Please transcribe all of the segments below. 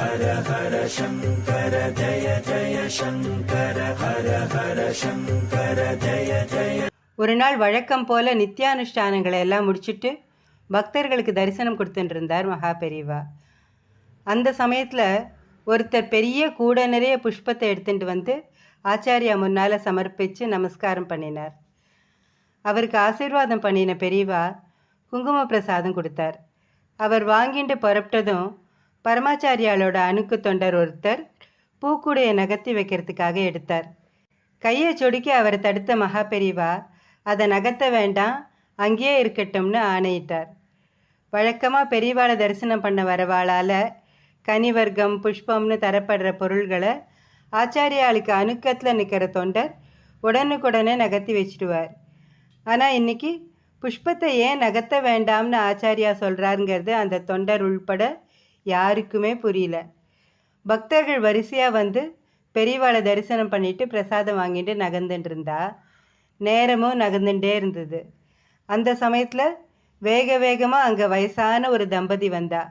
ஹர ஹர சங்கர ஜய ஜய சங்கர ஹர ஹர சங்கர ஜய ஜய ஒரு நாள் வழக்கம் போல நித்தியானுஷ்டானங்களை எல்லாம் முடிச்சிட்டு பக்தர்களுக்கு தரிசனம் கொடுத்துட்டு மகா பெரியவா அந்த சமயத்தில் ஒருத்தர் பெரிய கூட நிறைய புஷ்பத்தை எடுத்துட்டு வந்து ஆச்சாரியா முன்னால் சமர்ப்பித்து நமஸ்காரம் பண்ணினார். அவருக்கு ஆசீர்வாதம் பண்ணின பெரியவா குங்கும பிரசாதம் கொடுத்தார். அவர் வாங்கிட்டு புறப்பட்டதும் பரமாச்சாரியாலோட அணுக்கு தொண்டர் ஒருத்தர் பூக்குடையை நகர்த்தி வைக்கிறதுக்காக எடுத்தார். கையை சொடுக்கி அவரை தடுத்த மகா பெரிவா அதை நகர்த்த வேண்டாம் அங்கேயே இருக்கட்டும்னு ஆணையிட்டார். வழக்கமாக பெரியவாளை தரிசனம் பண்ண வரவாளால் கனிவர்க்கம் புஷ்பம்னு தரப்படுற பொருள்களை ஆச்சாரியாளுக்கு அணுக்கத்தில் நிற்கிற தொண்டர் உடனுக்குடனே நகர்த்தி வச்சிடுவார். ஆனால் இன்றைக்கி புஷ்பத்தை ஏன் நகர்த்த வேண்டாம்னு ஆச்சாரியா சொல்கிறாருங்கிறது அந்த தொண்டர் உள்பட யாருக்குமே புரியல. பக்தர்கள் வரிசையாக வந்து பெரியவாளை தரிசனம் பண்ணிட்டு பிரசாதம் வாங்கிட்டு நகர்ந்துட்டு இருந்தா நேரமும் நகர்ந்துட்டே இருந்தது. அந்த சமயத்தில் வேக வேகமாக அங்கே வயசான ஒரு தம்பதி வந்தா.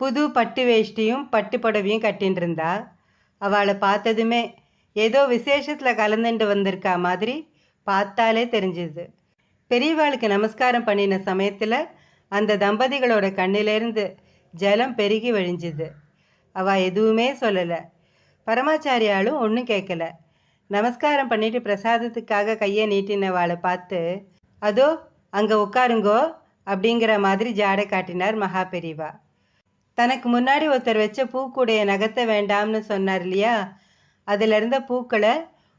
புது பட்டு வேஷ்டியும் பட்டு புடவையும் கட்டின்னு இருந்தா அவளை பார்த்ததுமே ஏதோ விசேஷத்தில் கலந்துட்டு வந்திருக்கா மாதிரி பார்த்தாலே தெரிஞ்சுது. பெரியவாளுக்கு நமஸ்காரம் பண்ணின சமயத்தில் அந்த தம்பதிகளோட கண்ணிலேருந்து ஜலம் பெருகி வழிஞ்சுது. அவ எதுவுமே சொல்லலை. பரமாச்சாரியாலும் ஒன்றும் கேட்கல நமஸ்காரம் பண்ணிட்டு பிரசாதத்துக்காக கையை நீட்டினவாளை பார்த்து அதோ அங்கே உட்காருங்கோ அப்படிங்கிற மாதிரி ஜாடை காட்டினார் மகா பெரிவா. தனக்கு முன்னாடி ஒருத்தர் வச்ச பூக்கூடைய நகர்த்த வேண்டாம்னு சொன்னார் இல்லையா? அதில் இருந்த பூக்களை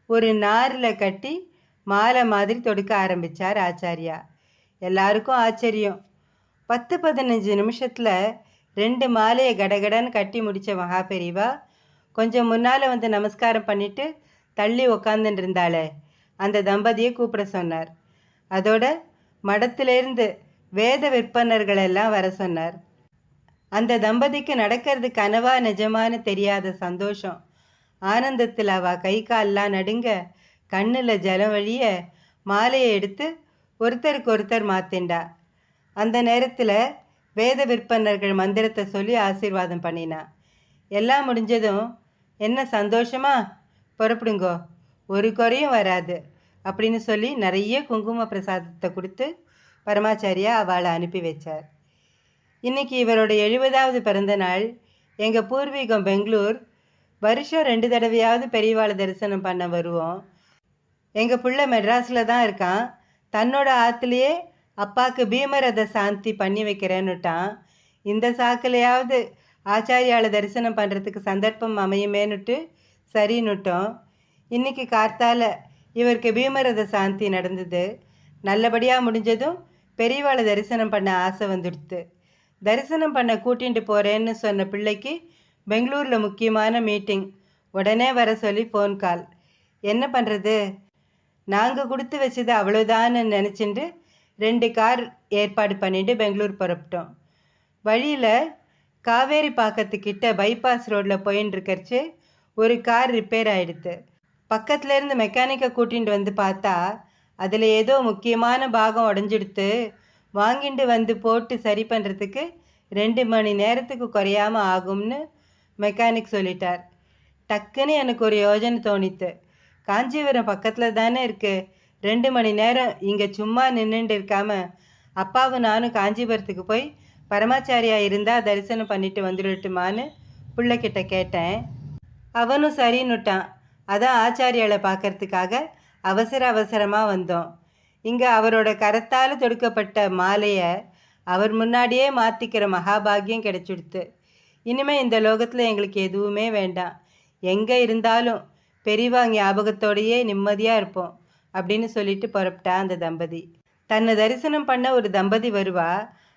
ஒரு நாரில் கட்டி மாலை மாதிரி தொடுக்க ஆரம்பித்தார் ஆச்சாரியா. எல்லாருக்கும் ஆச்சரியம். பத்து பதினஞ்சு நிமிஷத்தில் ரெண்டு மாலையை கடகடன்னு கட்டி முடித்த மகா பெரியவா கொஞ்சம் முன்னால் வந்து நமஸ்காரம் பண்ணிட்டு தள்ளி உக்காந்துட்டு இருந்தாளே அந்த தம்பதியை கூப்பிட சொன்னார். அதோட மடத்திலிருந்து வேத விற்பனர்கள் எல்லாம் வர சொன்னார். அந்த தம்பதிக்கு நடக்கிறது கனவா நிஜமானு தெரியாத சந்தோஷம். ஆனந்தத்தில் அவ கை கால்லாம் நடுங்க கண்ணில் ஜலம் வழிய மாலையை எடுத்து ஒருத்தருக்கு ஒருத்தர் மாத்திண்டா. அந்த நேரத்தில் வேத விற்பனர்கள் மந்திரத்தை சொல்லி ஆசீர்வாதம் பண்ணினா. எல்லாம் முடிஞ்சதும் என்ன சந்தோஷமா? புறப்படுங்கோ. ஒரு குறையும் வராது அப்படின்னு சொல்லி நிறைய குங்கும பிரசாதத்தை கொடுத்து பரமாச்சாரியா அவளை அனுப்பி வச்சார். இன்னைக்கு இவரோட எழுபதாவது பிறந்த நாள். எங்கள் பூர்வீகம் பெங்களூர். வருஷம் ரெண்டு தடவையாவது பெரியவாளை தரிசனம் பண்ண வருவோம். எங்கள் புள்ள மெட்ராஸில் தான் இருக்கான். தன்னோட ஆற்றுலையே அப்பாவுக்கு பீமரத சாந்தி பண்ணி வைக்கிறேன்னுட்டான். இந்த சாக்கிலையாவது ஆச்சாரியாளை தரிசனம் பண்ணுறதுக்கு சந்தர்ப்பம் அமையுமேனுட்டு சரின்னுட்டோம். இன்றைக்கி கார்த்தால இவருக்கு பீமரத சாந்தி நடந்தது. நல்லபடியாக முடிஞ்சதும் பெரியவாளை தரிசனம் பண்ண ஆசை வந்துடுத்து. தரிசனம் பண்ண கூட்டிகிட்டு போகிறேன்னு சொன்ன பிள்ளைக்கு பெங்களூரில் முக்கியமான மீட்டிங். உடனே வர சொல்லி ஃபோன் கால் என்ன பண்ணுறது நாங்கள் கொடுத்து வச்சது அவ்வளோதான்னு நினச்சிட்டு ரெண்டு கார் ஏற்பாடு பண்ணிட்டு பெங்களூர் புறப்பட்டோம். வழியில் காவேரி பாக்கத்துக்கிட்ட பைபாஸ் ரோட்டில் போயின்னு ஒரு கார் ரிப்பேர் ஆகிடுது பக்கத்துலேருந்து மெக்கானிக்கை கூட்டிகிட்டு வந்து பார்த்தா அதில் ஏதோ முக்கியமான பாகம் உடஞ்சிடுத்து வாங்கிட்டு வந்து போட்டு சரி பண்ணுறதுக்கு ரெண்டு மணி நேரத்துக்கு குறையாம ஆகும்னு மெக்கானிக் சொல்லிட்டார். டக்குன்னு எனக்கு ஒரு யோஜனை தோணித்து. காஞ்சிபுரம் பக்கத்தில் தானே இருக்குது ரெண்டு மணி நேரம் இங்கே சும்மா நின்றுட்டு இருக்காம அப்பாவும் நானும் காஞ்சிபுரத்துக்கு போய் பரமாச்சாரியா இருந்தால் தரிசனம் பண்ணிட்டு வந்துடட்டுமான்னு பிள்ளைக்கிட்ட கேட்டேன். அவனும் சரின்னுட்டான். அதான் ஆச்சாரியாளை பார்க்கறதுக்காக அவசர அவசரமாக வந்தோம். இங்கே அவரோட கரத்தால் தொடுக்கப்பட்ட மாலையை அவர் முன்னாடியே மாற்றிக்கிற மகாபாகியம் கிடைச்சிடுத்து. இனிமேல் இந்த லோகத்தில் எங்களுக்கு எதுவுமே வேண்டாம். எங்கே இருந்தாலும் பெரியவா ஞாபகத்தோடையே நிம்மதியாக இருப்போம். அப்படின்னு சொல்லிட்டு புறப்பட்டா அந்த தம்பதி. தன்னை தரிசனம் பண்ண ஒரு தம்பதி வருவா.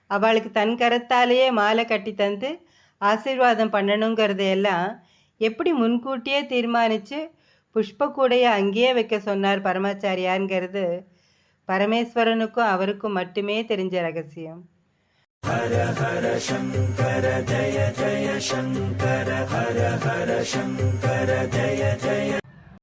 அவளுக்கு தன் கரத்தாலேயே மாலை கட்டி தந்து ஆசீர்வாதம் பண்ணணுங்கிறதையெல்லாம் எப்படி முன்கூட்டியே தீர்மானித்து புஷ்பக்கூடைய அங்கேயே வைக்க சொன்னார் பரமாச்சாரியாருங்கிறது பரமேஸ்வரனுக்கும் அவருக்கும் மட்டுமே தெரிஞ்ச ரகசியம். ஹர ஹர சங்கர ஜய ஜய சங்கர ஹர ஹர சங்கர ஜய ஜய